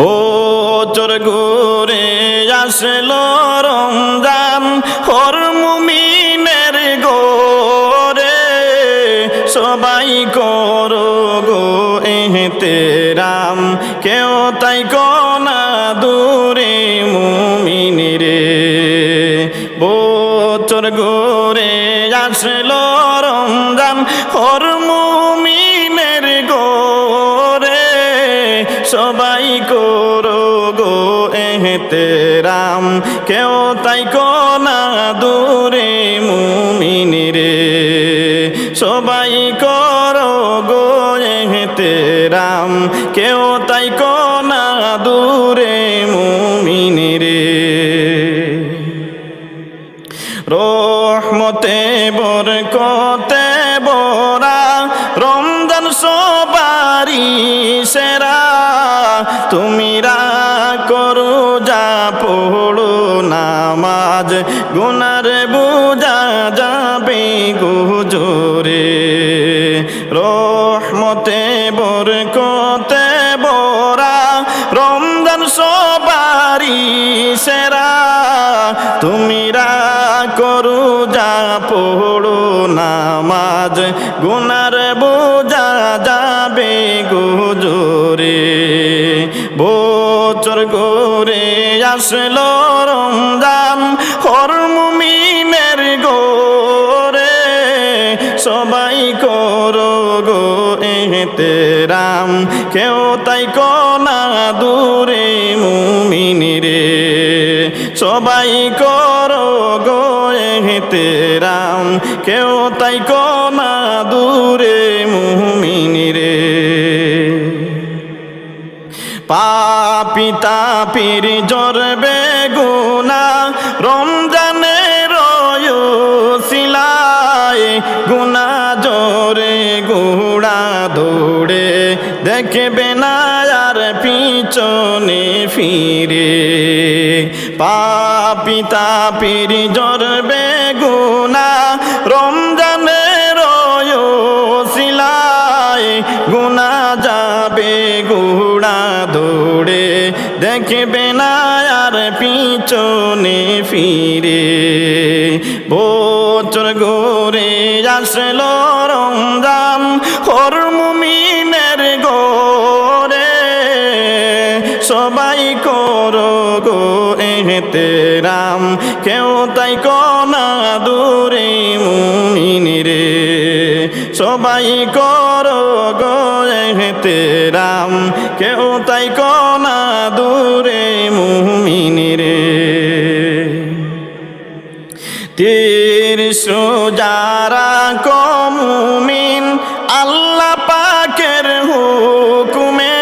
বছর ঘুরে আসলো রমজান হর মুমিনের গোরে সবাই করো গো এহতেরাম, কেউ তাই কনা দূরে মুমিন রে। বছর ঘুরে আসলো রমজান হর মুমিনের গোরে সবাই করো গো এহতেরাম কেউ তাই কনা দূরে মুমিন রে সবাই করো গো এহতেরাম কেউ তাই কনা দূরে মুমিন রে রহমতে তুমিরা করো, যা পড়ো নামাজ। গুনার বুঝা যাবে গুজরে। রহমতে, বরকতে, বরা। রমজান সবারি সেরা। তুমিরা করু, যা পড়ো নামাজ। গুনার বোঝা আসলো রমজান হর মুমিনের গোরে সবাই করো গো এহতেরাম, কেউ তাই কনা দূরে মুমিন রে সবাই করো গো এহতেরাম, কেউ তাই পাপি তাপির জ্বর বেগুনা রমজানের সিলায় গুনা জোরে গুড়া দৌড়ে দেখবে না আর পিছনে ফিরে। পাপি তাপির জ্বর বেগুনা দেখবে না আর পিছনে ফিরে। বছর গোরে আসলো রমজান হর মুমিনের গোরে সবাই করো গো এতে রাম কেউ তাই কনা দূরে মুমিন রে। সবাই করো গো এতে রাম কেউ সোজারা কমুমিন, আল্লাহ পাকের হুকুমে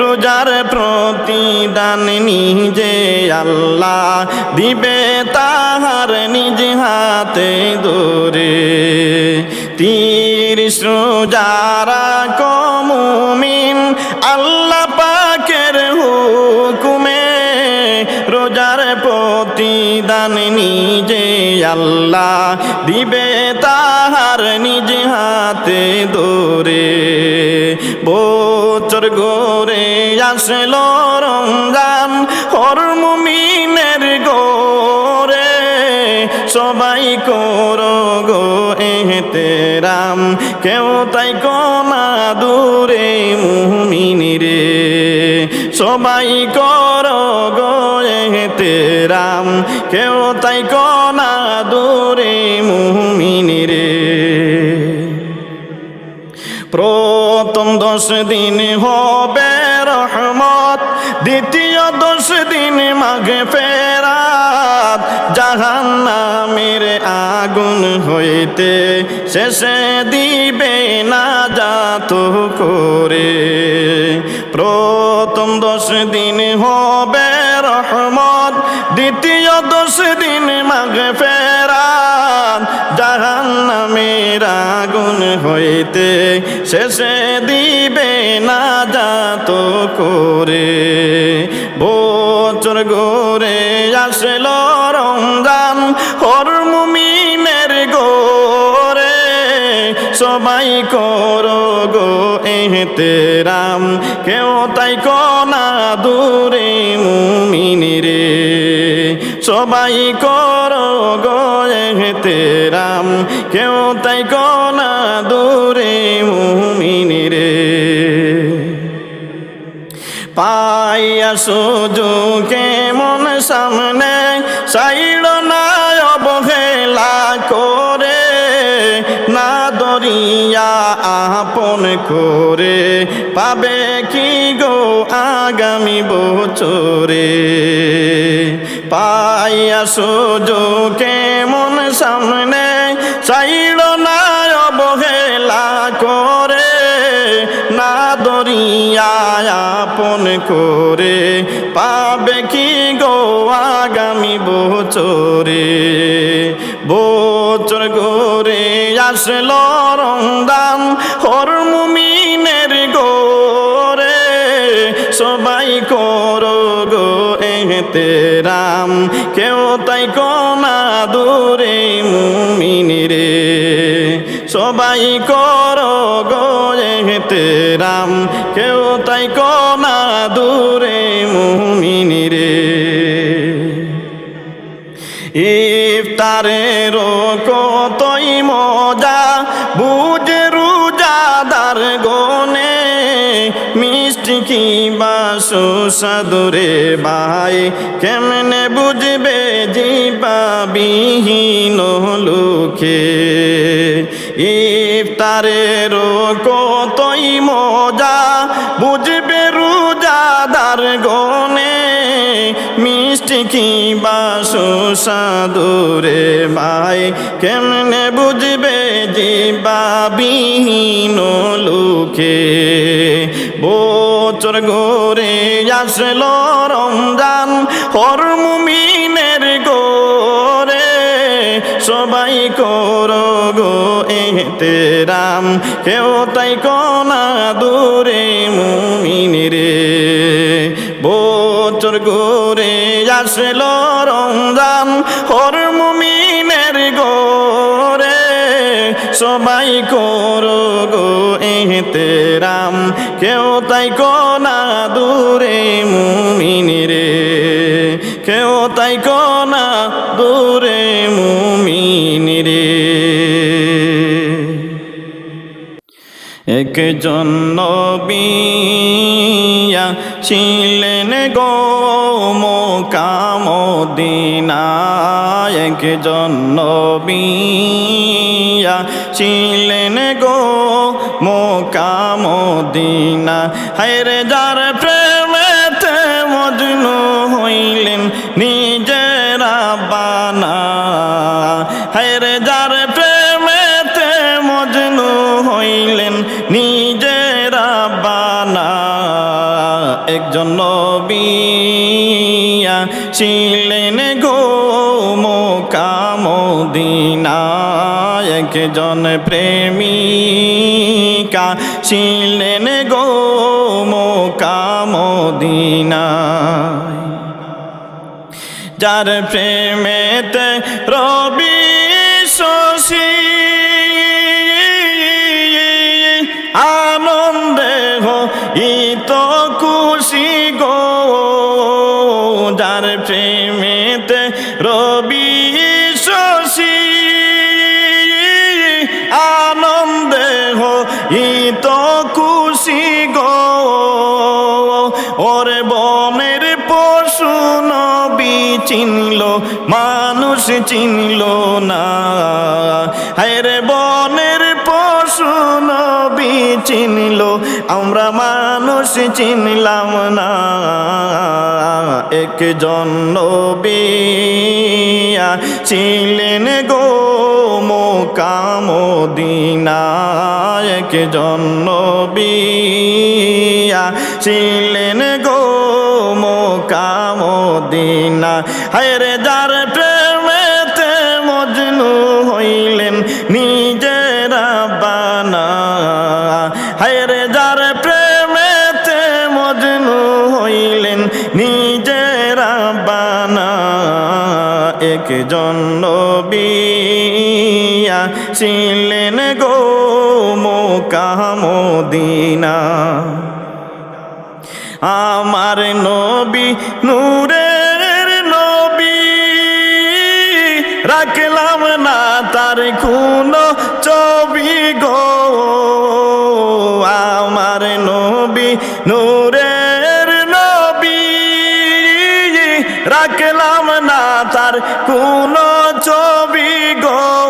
রোজার প্রতিদান নিজে আল্লাহ দিবে তাহার নিজ হাতে দূরে তীর সোজারা কমুমিন, আল্লাহ পাকের হুকুমে রোজার প্রতিদান নিজে আল্লাহ দিবে তাহার নিজ হাতে দোরে বছর গোরে আসলো রমজান হর মুমিনের গোরে সবাই করো গো এহতেরাম, কেউ তাই কমা দূরে মুমিন রে সবাই করো গো এহতেরাম, কেউ তাই দশ দিন হবে রহমত। দ্বিতীয় দশ দিন মাঘে ফেরাত। জাহান্নামের আগুন হইতে শেষে দিবে না যাত করে। প্রথম দশ দিন হবে রহমত। দ্বিতীয় দশ দিন মাঘে জাহান জাহান্নামের আগুন হইতে শেষে দিবে না যাত করে। বছর গোরে আসলো রমজান হর মুমিনের গোরে সবাই করো গো এহতে রাম কেউ তাই কনা দূরে। সবাই কর গেতে রাম। কেউ তাই কনা দূরে মুমিন রে পাইয়া সুযোগে মন সামনে সাইল না অবহেলা করে, না দরিয়া আপন করে। পাবে কি গো আগামী বছরে? পাইয়া সুযোগে মন সামনে সাইল না অবহেলা করে, না দরিয়া আপন করে, পাবে কি গো আগামী বছরে? বছর গোরে আসল রমদান কেউ তাই কনা দূরে মুমিন রে। সবাই কর গো এতে রাম, কেউ তাই কনা দূরে মুমিন রে। ইফতারের কতই মজা, বুঝে রুজাদার গনে, মিষ্টি কি বাসু সাদুরে ভাই, কেমনে বুঝবে জীবা বিহীন লোকে? ইফতারের কতই মজা, বুঝবে রুজাদার গনে। মিষ্টি কি বাসু সাদুরে ভাই, কেমনে বুঝবে জীবা বিহীন লোকে? বছর ঘুরে আসল রমজান হর মুমিনের গোরে সবাই করো গো এতে রাম কেউ তাই কনা দূরে মুমিন রে বছর ঘুরে আসল সবাই করো গো এতে রাম কেউ তাই কনা দূরে মুমিন রে। কেউ তাই কনা দূরে মুমিন রে। একজন নবিয়া ছিলেন গো মোকামদিনা একজন নবিয়া ছিলেন গো মোকামদিনা হায়রে যার প্রেমেতে মজনু হইলেন নিজেরা বানা হায়রে যার প্রেমেতে মজনু হইলেন নিজেরা বানা একজন নবিয়া ছিলেন গো মোকামদিনায় একজন প্রেমিকা। ছিলেন গো মোকামদিনায় যার প্রেমেতে রবি চিনল, মানুষ চিনল না। হায়রে বনের পশু নবী চিনল, আমরা মানুষ চিনলাম না। একজন নবিয়া ছিলেন গো মোকামদিনা। একজন নবিয়া ছিলেন গো মোকামদিনা হায়রে যার প্রেমেতে মজনু হইলেন নিজের বানা। হায়রে যার প্রেমেতে মজনু হইলেন নিজের বানা। একজন নবিয়া ছিলেন গো মোকামদিনা আমার নবী, নূরের নবী। রাখলাম না তার কোনো ছবি গো। আমার নবী, নূরের নবী। রাখলাম না তার কোনো ছবি গো।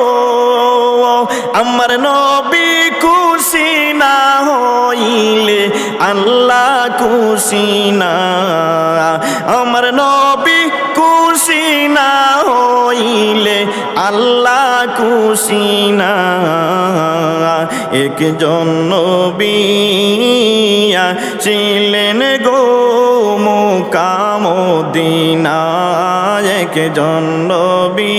আমার নবী খুশি না হইলে আল্লাহ খুশি না আমার নবী খুশি না হইলে আল্লাহ খুশি না একজন নবী ছিলেন গো মোকামদিনা একজন নবী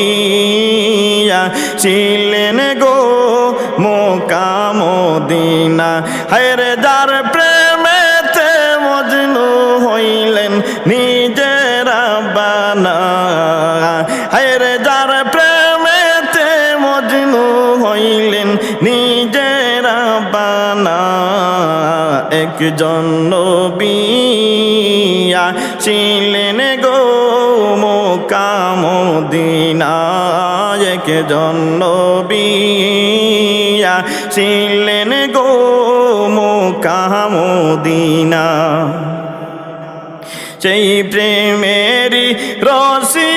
ছিলেন গো মোকামদিনা। হায়রে যার একজন নবিয়া ছিলেন গো মোকামদিনা একজন নবিয়া ছিলেন গো মোকামদিনা। সেই প্রেমেরই রসি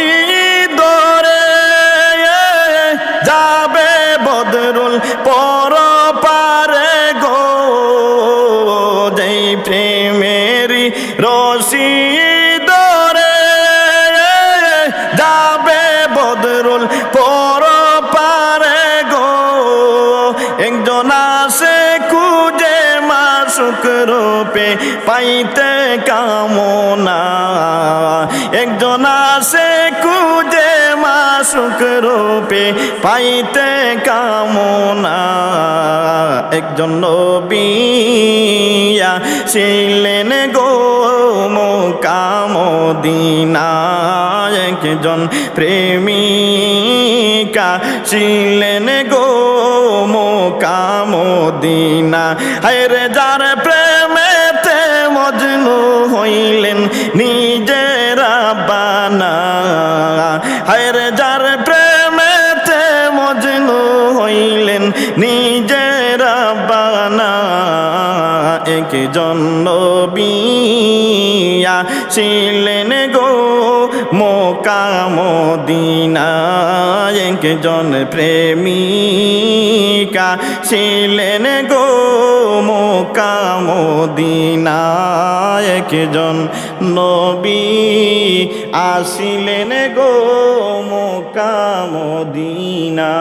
মাসুক রূপে পাইতে কামনা। একজন আসে খুঁজে মাসুক রূপে পাইতে কামনা। একজন নবিয়া ছিলেন গো মোকামদিনা একজন প্রেমিকা ছিলেন গো মোকামদিনা হায়রে যার প্রেমেতে ছিলেন গো মোকামদিনা একজন প্রেমিকা। ছিলেন গো মোকামদিনা একজন নবী। আসিলেন গো মোকামদিনা